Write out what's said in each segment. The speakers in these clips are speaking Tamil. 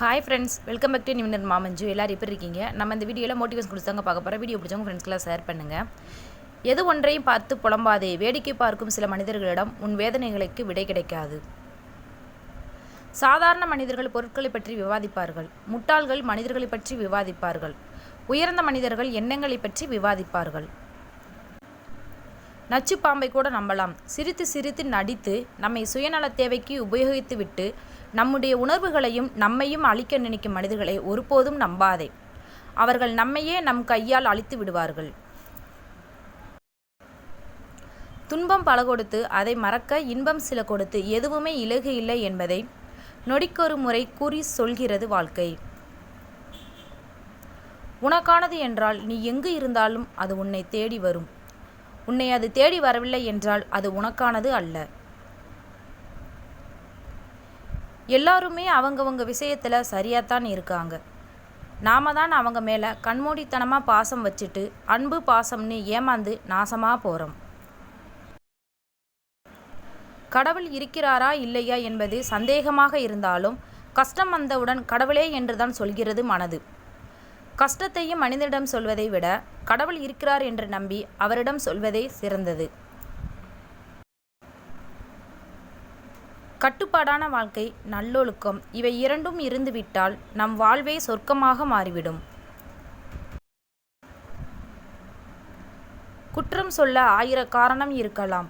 Hi friends welcome back to நிமிடர் மாமஞ்சு எல்லோரும் எப்படி இருக்கீங்க? நம்ம இந்த வீடியோவில் மோட்டிவேஷன் கொடுத்தாங்க பார்க்க போகிற வீடியோ பிடிச்சவங்க ஃப்ரெண்ட்ஸ்க்கெலாம் ஷேர் பண்ணுங்கள் எது ஒன்றையும் பார்த்து புலம்பாதே வேடிக்கை பார்க்கும் சில மனிதர்களிடம் உன் வேதனைகளுக்கு விடை கிடைக்காது. சாதாரண மனிதர்கள் பொருட்களை பற்றி விவாதிப்பார்கள். முட்டாள்கள் மனிதர்களை பற்றி விவாதிப்பார்கள். உயர்ந்த மனிதர்கள் எண்ணங்களை பற்றி விவாதிப்பார்கள். நச்சு பாம்பை கூட நம்பலாம். சிரித்து சிரித்து நடித்து நம்மை சுயநல தேவைக்கு உபயோகித்துவிட்டு நம்முடைய உணர்வுகளையும் நம்மையும் அழிக்க நினைக்கும் மனிதர்களை ஒருபோதும் நம்பாதே. அவர்கள் நம்மையே நம் கையால் அழித்து விடுவார்கள். துன்பம் பல கொடுத்து அதை மறக்க இன்பம் சில கொடுத்து எதுவுமே இலகு இல்லை என்பதை நொடிக்கொரு முறை கூறி சொல்கிறது வாழ்க்கை. உனக்கானது என்றால் நீ எங்கு இருந்தாலும் அது உன்னை தேடி வரும். உன்னை அது தேடி வரவில்லை என்றால் அது உனக்கானது அல்ல. எல்லாருமே அவங்கவங்க விஷயத்தில் சரியாகத்தான் இருக்காங்க. நாம தான் அவங்க மேலே கண்மூடித்தனமாக பாசம் வச்சுட்டு அன்பு பாசம்னு ஏமாந்து நாசமாக போகிறோம் கடவுள் இருக்கிறாரா இல்லையா என்பது சந்தேகமாக இருந்தாலும் கஷ்டம் வந்தவுடன் கடவுளே என்றுதான் சொல்கிறது மனது. கஷ்டத்தையும் மனிதனிடம் சொல்வதை விட கடவுள் இருக்கிறார் என்று நம்பி அவரிடம் சொல்வதே சிறந்தது. கட்டுப்பாடான வாழ்க்கை நல்லொழுக்கம் இவை இரண்டும் இருந்துவிட்டால் நம் வாழ்வே சொர்க்கமாக மாறிவிடும். குற்றம் சொல்ல ஆயிர காரணம் இருக்கலாம்.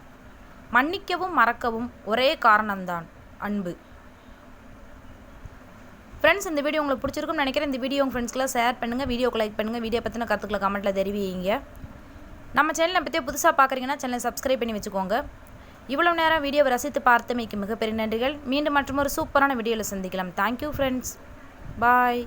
மன்னிக்கவும் மறக்கவும் ஒரே காரணம்தான் அன்பு. ஃப்ரெண்ட்ஸ் இந்த வீடியோ உங்களுக்கு பிடிச்சிருக்கும்னு நினைக்கிறேன். இந்த வீடியோ உங்கள் ஃப்ரெண்ட்ஸ்க்கெலாம் ஷேர் பண்ணுங்கள் வீடியோக்கு லைக் பண்ணுங்கள் வீடியோ பற்றின கருத்துக்களை கமெண்ட்டில் தெரிவிங்க. நம்ம சேனலை பற்றியே புதுசாக பார்க்குறீங்கன்னா சேனலை சப்ஸ்கிரைப் பண்ணி வச்சுக்கோங்க. இவ்வளோ நேரம் வீடியோவை ரசித்து பார்த்தமைக்கு மிகப்பெரிய நன்றிகள். மீண்டும் மற்றும் ஒரு சூப்பரான வீடியோவில் சந்திக்கலாம். Thank you friends bye